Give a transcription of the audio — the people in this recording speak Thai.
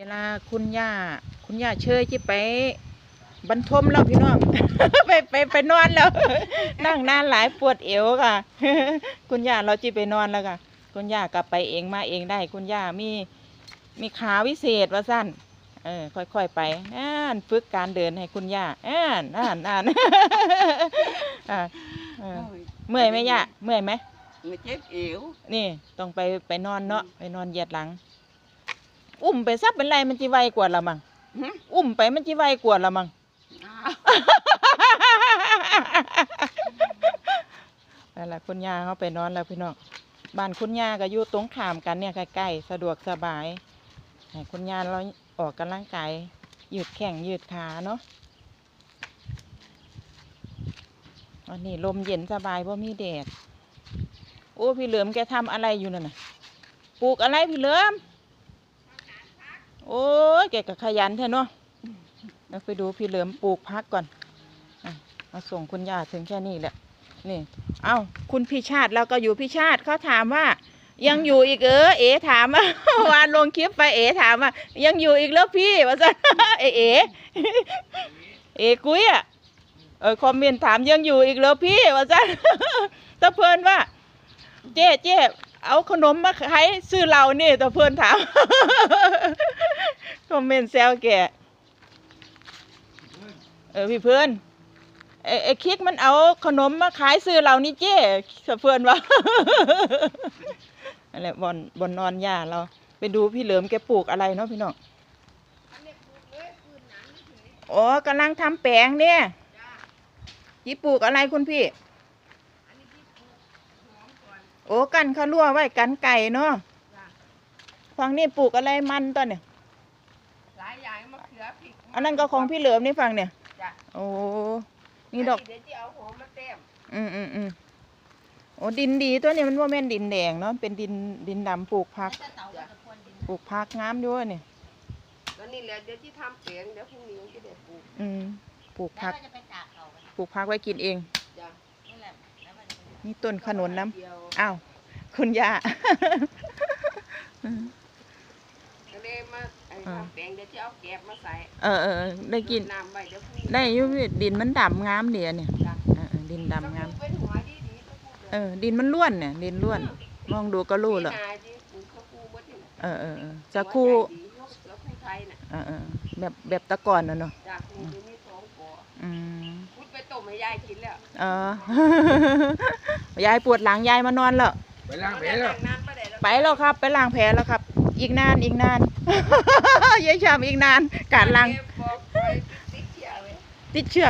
เวลาคุณย่า คุณย่าเชยจิไปบรรทมแล้วพี่น้อง ไปไปไปนอนแล้ว นั่งนานหลายปวดเอวค่ะ คุณย่าเราจิไปนอนแล้วค่ะ คุณย่ากลับไปเองมาเองได้ คุณย่ามีมีขาวิเศษว่าสั้นเออค่อยๆไปอ่านฝึกการเดินให้คุณย่าอ่านอ่านอ่านอ่าเออเมื่อยไหมย่าเมื่อยไหมมันเจ็บเอวนี่ต้องไปไปนอนเนาะไปนอนเหยียดหลัง อุ้มไปซับเป็นไรมันจีไวกว่าละมังหึอุ้มไปมันจีไวกว่าละมังอ้าวนั่นแหละคุณย่าเขาไปนอนแล้วพี่น้องบ้านคุณย่าก็อยู่ตรงข้ามกันเนี่ยใกล้ๆสะดวกสบายให้คุณย่าเราออกกำลังกายยืดแข้งยืดขาเนาะวันนี้ลมเย็นสบายเพราะมีแดดโอ้พี่เหลือมแกทำอะไรอยู่นั่นน่ะปลูกอะไรพี่เหลือม โอ้ยแกก็ขยันแท้เนาะเราไปดูพี่เหลือมปลูกพักก่อนอะมาส่งคุณย่าถึงแค่นี้แหละ นี่ เอ้า คุณพี่ชาติเราก็อยู่พี่ชาติเขาถามว่า ยังอยู่อีกเออเอ๋ถามว่าวานลงคลิปไปเอ๋ถามว่า ยังอยู่อีกแล้วพี่ว่าจะเอ๋เอ๋เอ๋กุ้ยอะเออคอมเมนต์ถามยังอยู่อีกแล้วพี่ว่าจะตะเพลินว่า เจ๊เจ๊เอาขนมมาขายซื้อเรานี่ตะเพลินถาม คอมเมนต์แซวแกเออพี่เพื่อนไอ้ไอ้คิกมันเอาขนมมาขายซื้อเรานี่เจ๊ตะเพลินว่าอะไรบอนบอนนอนหญ้าเรา ไปดูพี่เหลิมแกปลูกอะไรเนาะพี่น้องอ๋อกำลังทำแปลงเนี่ยยี่ปลูกอะไรคุณพี่โอ้กันข้าวรั่วไว้กันไก่เนาะฝั่งนี้ปลูกอะไรมันตอนเนี่ย อย่างมะเขือพริกอันนั้นก็ของพี่เหลิมนี่ฝั่งเนี่ยจ้ะโอ้นี่ดอกเดี๋ยวจะเอาหอมมาเต็มอืมอืมอืมโอ้ดินดีตัวนี้มันว่าแม่นดินแดงเนาะเป็นดินดินดำปลูกผักปลูกผักงามด้วยเนี่ยแล้วนี่แหละเดี๋ยวที่ทำเปลี่ยนเดี๋ยวพรุ่งนี้จะได้ปลูกอืมปลูกผักแล้วก็จะไปตากเขากันปลูกผักไว้กินเองจ้ะนี่แหละแล้วมันจะนี่ต้นขนุนน้เดียวำอ้าวคุณย่าก็เลยมาไอ้อ่าทำแปลงเดี๋ยวจะเอาแกบมาใส่เออเออเออได้กิน น้ำไว้เดี๋ยวพรุ่งนี้ได้อยุดินมันดำงามเดียเนี่ยจ้ะเออเออดินดำงามถ้ปลูกเป็นหัวดีดีๆก็ปลูกเออ ดินมันล้วนเนี่ย ดินล้วน มองดูก็รู้แล้วปีหน้าที่ปลูกข้าวปูบดนี่เออเออเออจะคู่หัวใจดีแล้วคู่ไทยน่ะเออเออแบบแบบแตะก่อนนะเนาะจากหมูมีสองก่ออืมพุดไปต้มให้ยายกินแล้วเออ ยายปวดหลังยายมานอนแล้ว ไปล้างแผลแล้วน้ำไปได้แล้ว ไปแล้วครับ ไปล้างแผลแล้วครับ อีกนานอีกนานยายชามอีกนาน การล้างบอกไปติดเชื้อไว้ติดเชื้อ